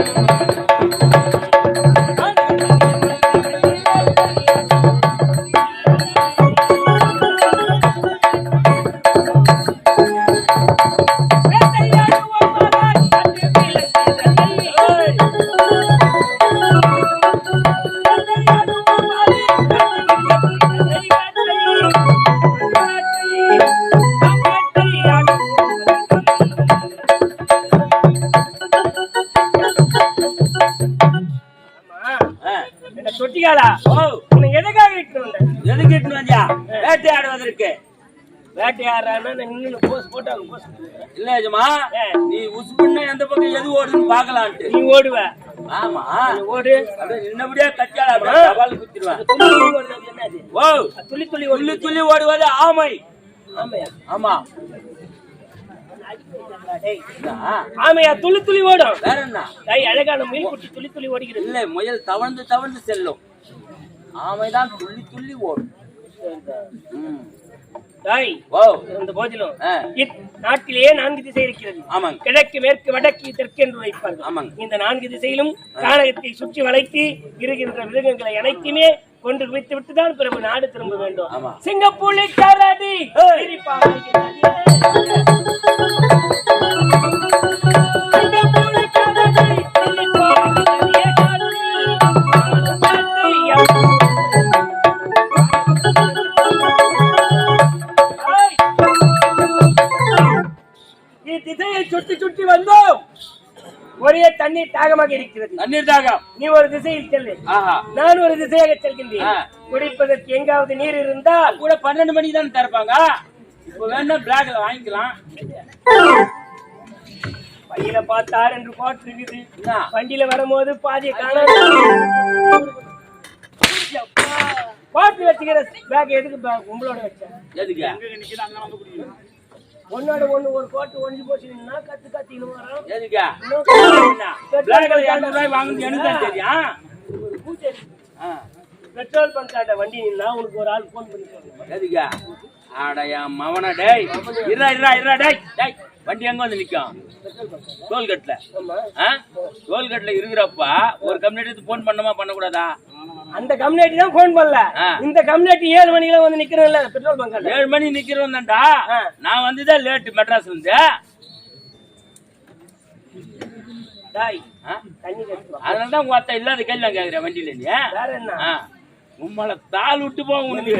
ஆ. ஓ உன்னை எதுக்காக இட்டு எதுக்கு இட்டுன்னு வந்தியா? வேட்டையாடுவதற்கு. வேட்டையாடுறான்னு நான் நின்னு போஸ் போட்டு அவங்க போஸ். இல்ல எஜமா ஏ. நீ உசுப்புன்னா எந்த பக்கம் எது ஓடுதுன்னு பாக்கலான்ட்டு நீ ஓடுவ. ஆமா. ஓடு. நின்னபடியே அப்படியே சவால் குத்திடுவேன்? ஓ துள்ளி துள்ளி துள்ளி துள்ளி ஓடுவது ஆமை. ஆமா? ஆமையா? துள்ளி ஓடும். வேற என்ன? டேய், அழகான முயல் குட்டி ஓடுகிறது. இல்ல முயல் தவழ்ந்து தவழ்ந்து செல்லும். ஆமைதான் துள்ளி துள்ளி ஓடும். இருந்த போதிலும் நாட்டிலேயே நான்கு திசை இருக்கிறது. ஆமாங்க. கிழக்கு மேற்கு வடக்கு தெற்கு என்று வைப்பார்கள் ஆமாங்க. இந்த நான்கு திசையிலும் கானகத்தை சுற்றி வளைத்து இருக்கின்ற மிருகங்களை அனைத்துமே கொண்டு குவித்து விட்டு தான் பிறகு நாடு திரும்ப வேண்டும். சிங்கப்பூலி கரடி. தண்ணீர் தாகமாக இருக்கிறது. தண்ணீர் தாகம். நீ ஒரு திசையில் செல்லு. நான் ஒரு திசையாக செல்கின்றேன். குடிப்பதற்கு எங்காவது நீர் இருந்தால் கூட பன்னெண்டு மணிக்கு தானே திறப்பாங்க? இப்ப வேணா பிளாக்ல வாங்கிக்கலாம். பையில பார்த்தார் என்று பாட்டு இருக்குது வண்டியில வரும்போது பாதிய காணாது. பாட்டு வச்சுக்கிற பேக் எதுக்கு உங்களோட வச்சேன். எதுக்கு? ஒன்னோட ஒண்ணு ஒரு கோட்டு ஒழிஞ்சு போச்சுன்னா கத்து கத்தின்னு வரோம். எதுக்கு? இன்னும் பிளாக்ல இரநூறு ரூபாய் வாங்குறது எனக்கு. ஆ, பெட்ரோல் பங்காட்ட வண்டி நின்னா உனக்கு ஒரு ஆள் போன் பண்ணி சொல்லுங்க. எதுக்கு? ஆடையா மவன டேய். இருடா இருடா இருடா டேய். டேய் வண்டி எங்க வந்து நிக்கும்? டோல்கேட்ல டோல்கேட்ல இருக்கிறப்ப ஒரு கம்யூனிட்டி போன் பண்ணமா பண்ணக்கூடாதா? அந்த கம்யூனிட்டி தான் போன் பண்ணல. இந்த கம்யூனிட்டி ஏழு மணிக்கெல்லாம் வந்து நிக்கிறேன்ல பெட்ரோல் பங்காட்ட ஏழு மணி நிக்கிறோம் தான்டா. நான் வந்துதான் லேட் மெட்ராஸ்ல இருந்து. அதனால தான் உங்க அத்தை இல்லாத கேள்வி நான் கேக்குறேன் வண்டியில நீ. வேற என்ன. உம்மள தாள் விட்டு போகும் உனக்கு.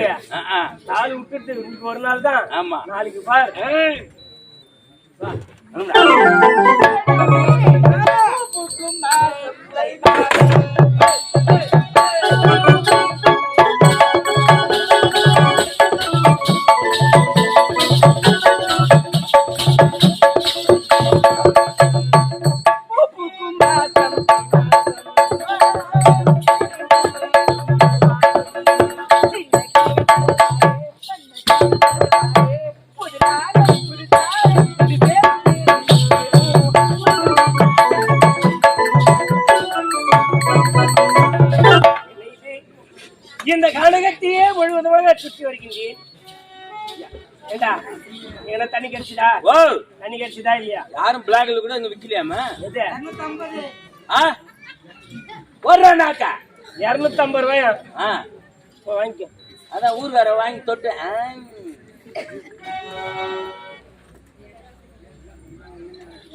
நாலு விட்டுட்டு ஒரு நாள் தான் ஆமா. நாளைக்கு பார். தண்ணி கிடைச்சுதா? ஓ. தண்ணி கிடைச்சுதா இல்லையா? யாரும் பிளாக்ல கூட இங்க விக்கலையாமா எது? ஆ? ஒரு நாக்கா இருநூத்தி ஐம்பது ரூபாயா? ஆ. வாங்கிக்கோ. அதான் ஊர் வேற வாங்கி தொட்டு ஆ.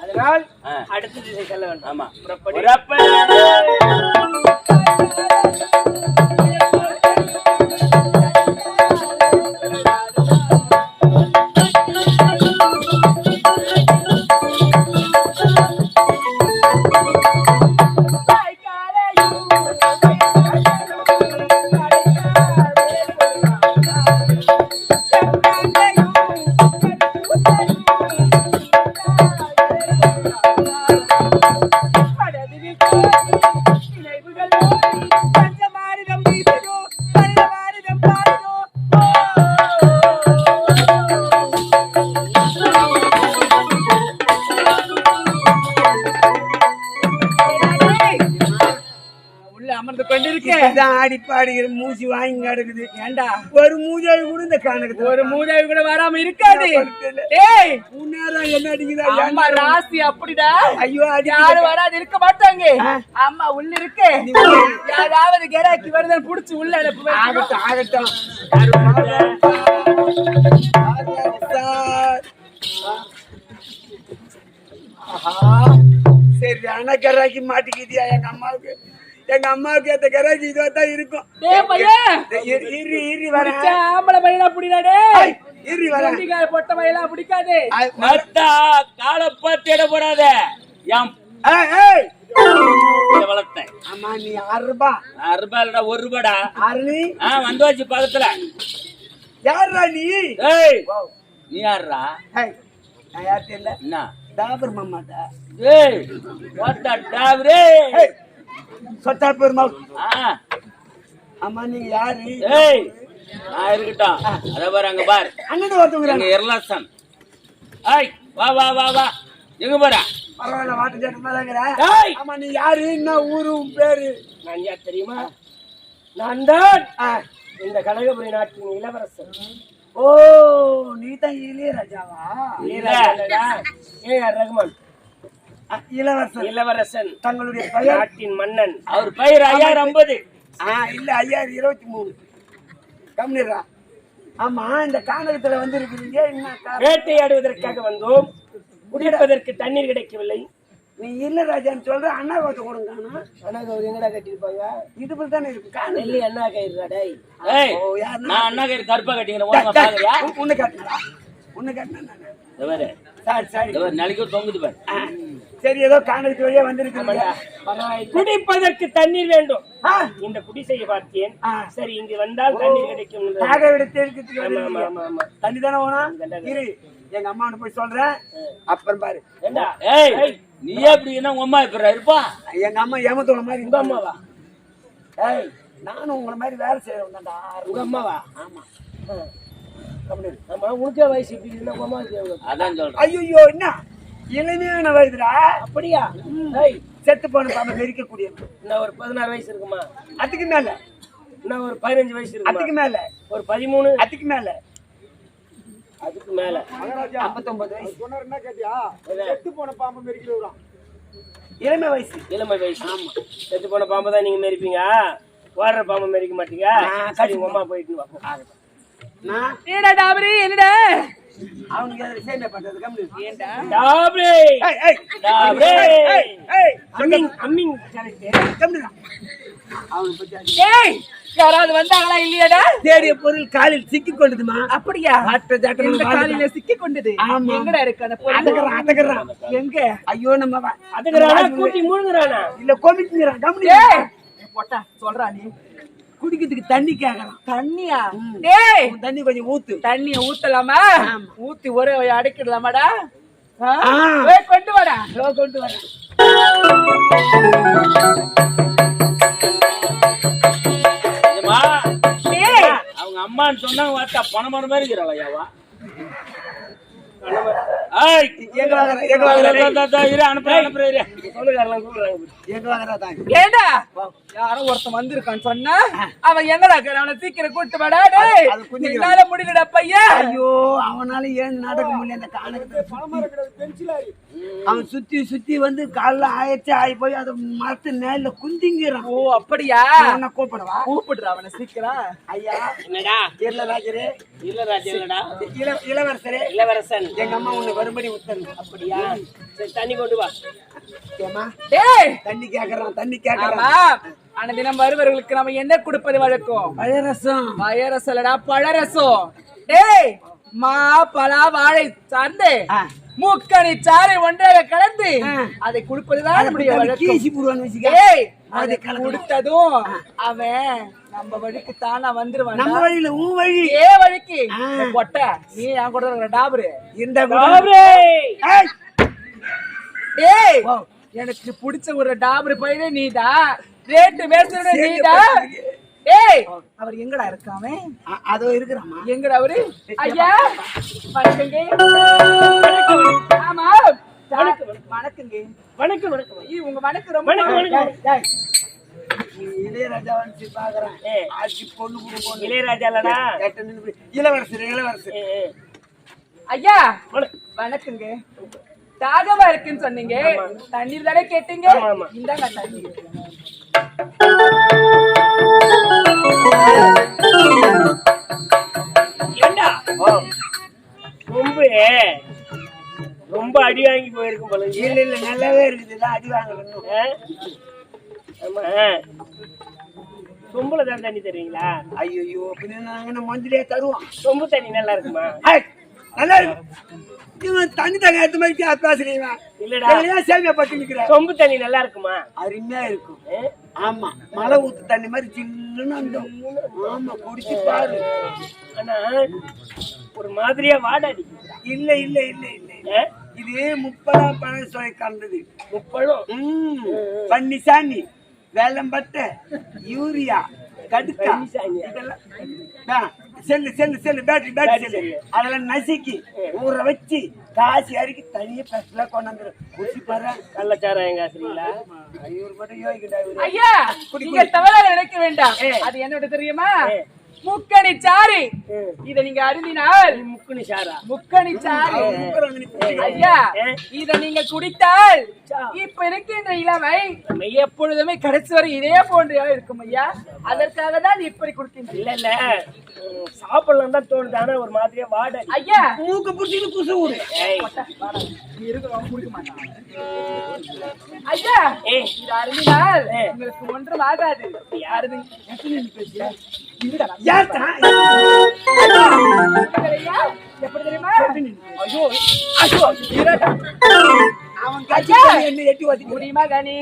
அதனால் ஆ. அடுத்த திசை செல்ல வேண்டும். ஆமா. புறப்படு. ஆடி பாடுகிற மூசி வாங்கி கிடக்குது. ஏண்டா? ஒரு மூஜாவி கூட இந்த கணக்கு ஒரு மூதாவி கூட வராம இருக்காது. டேய் என்ன அடிக்குதா? அம்மா ராசி அப்படிடா. ஐயோ அடி யாரும் வராது இருக்க மாட்டாங்க. அம்மா உள்ள இருக்கு. யாராவது கெராக்கி வருதல் புடிச்சு உள்ள ஆகட்டும் ஆகட்டும். சார். சரி அணக்கராக்கி மாட்டிக்கிட்டியா எங்க அம்மாவுக்கு? எங்க அம்மாவுக்கு ஏத்த கராக்கி இதுவா தான் இருக்கும் இரு இரு பிடிச்ச ஆம்பளை பையனா புடிடா டேய்! இரு குண்டிக்கார பொட்ட பையனா பிடிக்காது. மத்தா காலை பார்த்து இட போடாத. என் வளர்த்தேன். ஆமா நீ ஆறு ரூபாய் ஆறு ரூபாய் இல்லடா ஒரு ரூபாடா. ஆறு. நீ ஆ வந்தாச்சு பக்கத்துல. யாரா நீ? ஏய் நீ யாருடா ஏய், நான் யார் தெரியல என்ன? டாபர் மாமாடா ஏய் வாட்டா டாவரே ஏய், சொத்தா பெருமாள். ஆமா நீங்க யாரு? ஏய் நான் இருக்கட்டும். அத பாரு அங்க பாரு. அண்ணன் எங்க எர்லாசன் ஏய் வா வா வா வா. எங்க போற? பரவாயில்ல வாட்டு சேட்டமா தாங்கிற ஏய். ஆமா நீ யாரு? என்ன ஊரு? உன் பேரு? நான் யார் தெரியுமா நான் தான். இந்த கனகபுரி நாட்டின் இளவரசன். ஓ நீ தான் இளையராஜாவா? Ilaiyaraaja A R Rahman. இளவரசன் இளவரசன். தங்களுடைய பெயர். நாட்டின் மன்னன். அவர் பயிர் ஐயாயிரம் ஐம்பது ஆ இல்ல ஐயாயிரம் இருபத்தி மூணு. கம்னிடுறா. ஆமா இந்த கானகத்துல வந்து இருக்கிறீங்க என்ன? வேட்டையாடுவதற்காக வந்தோம். குடிப்பதற்கு தண்ணீர் கிடைக்கவில்லை. நீ இளையராஜான்னு சொல்ற? அண்ணா கோட்டை கொடுங்க அண்ணா. கௌரி எங்கடா கட்டியிருப்பாங்க இதுபோல் தானே இருக்கு காணல் நெல்லி அண்ணா கயிறுடா டேய். நான் அண்ணா கயிறு கருப்பா கட்டிக்கிறேன். ஓரமா பாக்குறியா? உன்னை காட்டினா உன்னை காட்டினா சரி சரி. நாளைக்கு தொங்குது பாரு. சரி ஏதோ காணலுக்கு வழியா வந்திருக்கீங்க குடிப்பதற்கு தண்ணீர் வேண்டும். இந்த குடிசையை பார்த்தேன். சரி இங்கு வந்தால் தண்ணீர் கிடைக்கும் தாக விட தெரிக்கிறதுக்கு ஆமா, ஆமா, வந்திருக்கீங்க. ஆமா, ஆமா. தண்ணி தானே வேணும்? இரு. எங்க அம்மா போய் சொல்றேன். அப்புறம் பாரு. ஏண்டா? ஏய் நீயே அப்படி என்ன உங்க அம்மா இப்ப இருப்பா. எங்க அம்மா ஏமத்தோட மாதிரி உங்க அம்மாவா? ஏய் நானும் உங்களை மாதிரி வேலை செய்யறவன் தான்டா. உங்க அம்மாவா? ஆமா. உனக்கே வயசு இப்படி இருந்தா உங்க எவ்வளவு? அதான் சொல்றேன். ஐயோ என்ன? இளமையான வயதுடா அப்படியா? செத்து போன பாம்பை மெரிக்கக்கூடிய இன்னும் ஒரு பதினாறு வயசு இருக்குமா? அதுக்கு மேல. இன்னும் ஒரு பதினஞ்சு வயசு இருக்குமா? அதுக்கு மேல. ஒரு பதிமூணு? அதுக்கு மேல. அதுக்கு மேல. ஐம்பத்தொன்பது வயசு. என்ன? இளமை வயசு. இளமை வயசு. செத்து போன பாம்பு தான் நீங்க மெரிப்பீங்க? வாடுற பாம்பு மெரிக்க மாட்டீங்க? சரி அம்மா போயிட்டு வா. நான் என்னடா டாபரி? என்னடா? அவனுக்கு பண்றது கம்மி டாபரி டாபரி அம்மிங் அம்மிங் கம்மிடா அவனுக்கு பத்தி யாராவது வந்தாங்களா இல்லையாடா? தேடிய பொருள் காலில் சிக்கி கொண்டதுமா? அப்படியா? ஆட்ட ஜாட்டம் இந்த காலில சிக்கி கொண்டது? ஆமா. எங்கடா இருக்கு அந்த பொருள்? அதகறான் அதகறான் எங்க? ஐயோ நம்ம அதுக்குறானா கூட்டி மூழ்குறானா இல்ல கோமிச்சுங்கிறான் கம்மி ஏய்! போட்டா சொல்றா நீ. குடிக்கிறதுக்கு தண்ணி கேக்குறான் தண்ணியா? டேய்! தண்ணி கொஞ்சம் ஊத்து. தண்ணிய ஊத்தலாமா? ஊத்தி ஒரே அடைக்கிடலாமாடா? கொண்டு வாடா. கொண்டு டேய்! அவங்க அம்மான்னு சொன்னாங்க வாத்தா பணம் பணம் மாதிரி இருக்கிறாள் ஐயாவா? ஏய் எங்க வாங்குற எங்க வாங்குற தா, தா, தா, இரு, அனுப்புறேன், அனுப்புறேன், இரு. சொல்லுகாரலாம் கூப்பிடுறாங்க எங்க வாங்குறா தாங்க ஏண்டா? யாரோ ஒருத்தன் வந்திருக்கான்னு சொன்னா அவன் எங்கடா அவனை சீக்கிரம் கூட்டு வாடா டேய். அது குதிக்கிறான். என்னால முடியலடா பையன். ஐயோ அவனால ஏன் நடக்க முடியல? அந்த காலகட்டத்துல அவன் சுத்தி சுத்தி வந்து காலைல ஆயிடுச்சு ஆகி போய் அதை மரத்து நேரில குந்திங்கிறான். ஓ அப்படியா? அவனை கூப்பிடவா? கூப்பிடுறா அவனை சீக்கிரம் ஐயா என்னடா? இல்ல ராஜா இல்லடா இள இளவரசரே. இளவரசன். எங்க அம்மா உன்னை வரும்படி அப்படியா? சரி தண்ணி கொண்டு வா. ஏமா டேய்! தண்ணி கேக்குறான் தண்ணி கேக்குறான். ஆனா தினம் வருவர்களுக்கு நம்ம என்ன கொடுப்பது வழக்கம்? பழரசம். பயரசலடா பழரசம். டேய்! மா பலா வாழை சார்ந்து. மூக்கணி சாறை ஒன்றாக கலந்து. அதை கொடுப்பதுதான் நம்முடைய வழக்கம். அதை. கொடுத்ததும் அவன் நம்ம வழிக்கு தானா வந்துருவான் நம்ம வழியில உன் வழி. ஏ வழிக்கு. கொட்டை நீ என் கூட இருக்கிற டாபரு. இந்த ஏய். எனக்கு பிடிச்ச ஒரு டாபர் பையனே நீதான் ரேட்டு பேசுறது நீதான் டேய் அவர் எங்கடா இருக்காமே அதோ இருக்கிறாமா எங்கடா அவரு? ஐயா வணக்கங்க. ஆமா வணக்கம். வணக்கங்க. வணக்கம் வணக்கம். உங்க வணக்கம் ரொம்ப வணக்கம் வணக்கம். இளையராஜா வந்து பாக்குறேன். ஆட்சி பொண்ணு கூட பொண்ணு இளையராஜா இல்லடா. கேட்ட நின்னு போய், இளவரசர் இளவரசர். ஐயா. வணக்கங்க. தாகமா இருக்குன்னு சொன்னீங்க. தண்ணீர் தானே கேட்டீங்க. இந்தாங்க தண்ணீர் ரொம்ப ரொம்ப அடி வாங்கி போயிருக்கும் போல இருக்கு. இல்ல இல்ல நல்லாவே இருக்குது. அடி வாங்கணும் ஆ? ஆமா சொம்புல தான் தண்ணி தருவீங்களா? ஐயோ நாங்க மந்திரியா தருவோம் சொம்பு தண்ணி நல்லா இருக்குமா? நல்லா இருக்கும் இவன் தண்ணி தங்க எடுத்த மாதிரி பேசுறீங்க இல்லடா. சேமியா பட்டு நிக்கிற? சொம்பு தண்ணி நல்லா இருக்குமா? அருமையா இருக்கும்? ஆமா மழை ஊத்து தண்ணி மாதிரி சில்லுன்னு அந்த ஆமா குடிச்சு பாரு. ஆனா ஒரு மாதிரியா வாடை அடிக்குதுடா. இல்ல இல்ல இல்ல இல்ல? இது முப்பதாம் பழ சுவை கலந்தது முப்பழம்? ம். பன்னி சாணி. வெள்ளம் பட்டை யூரியா கடுக்கா. இதெல்லாம். Cell cell cell battery battery cell. அதெல்லாம் நசுக்கி ஊற வச்சு காசி அரிக்கி தனியா பெஸ்ட்லாம் கொண்டாந்து குடிச்சு பாரு கள்ளச்சாராயம் காசுறீங்களா? ஐயோ மட்டும் யோகிக்கடா இவரு. ஐயா நினைக்க வேண்டாம். அது என்னோட தெரியுமா? முக்கணி சாறு இத நீங்க அருந்தினால் முக்குனி சாரா? முக்கணி குடிச்சு. ஐயா இத நீங்க குடித்தால் இப்ப இருக்கின்ற இளமை எப்பொழுதுமே கடைசி வரை இதே போன்றே இருக்கும் ஐயா. அதற்காக தான் இப்படி கொடுக்கின்றேன் இல்ல இல்ல. சாப்பிடலாம் தான் தோணுது ஆனா ஒரு மாதிரியா வாடை. ஐயா. மூக்க பிடிச்சிட்டு குசு ஏய், ஐயா இது அருந்தினால் உங்களுக்கு ஒன்றும் ஆகாது. ஏத்தா ஐயா, எப்படி தெரியுமா ஐயோ ஐயோ. அவன் கட்சி எட்டி வச்சு முடியுமா கணி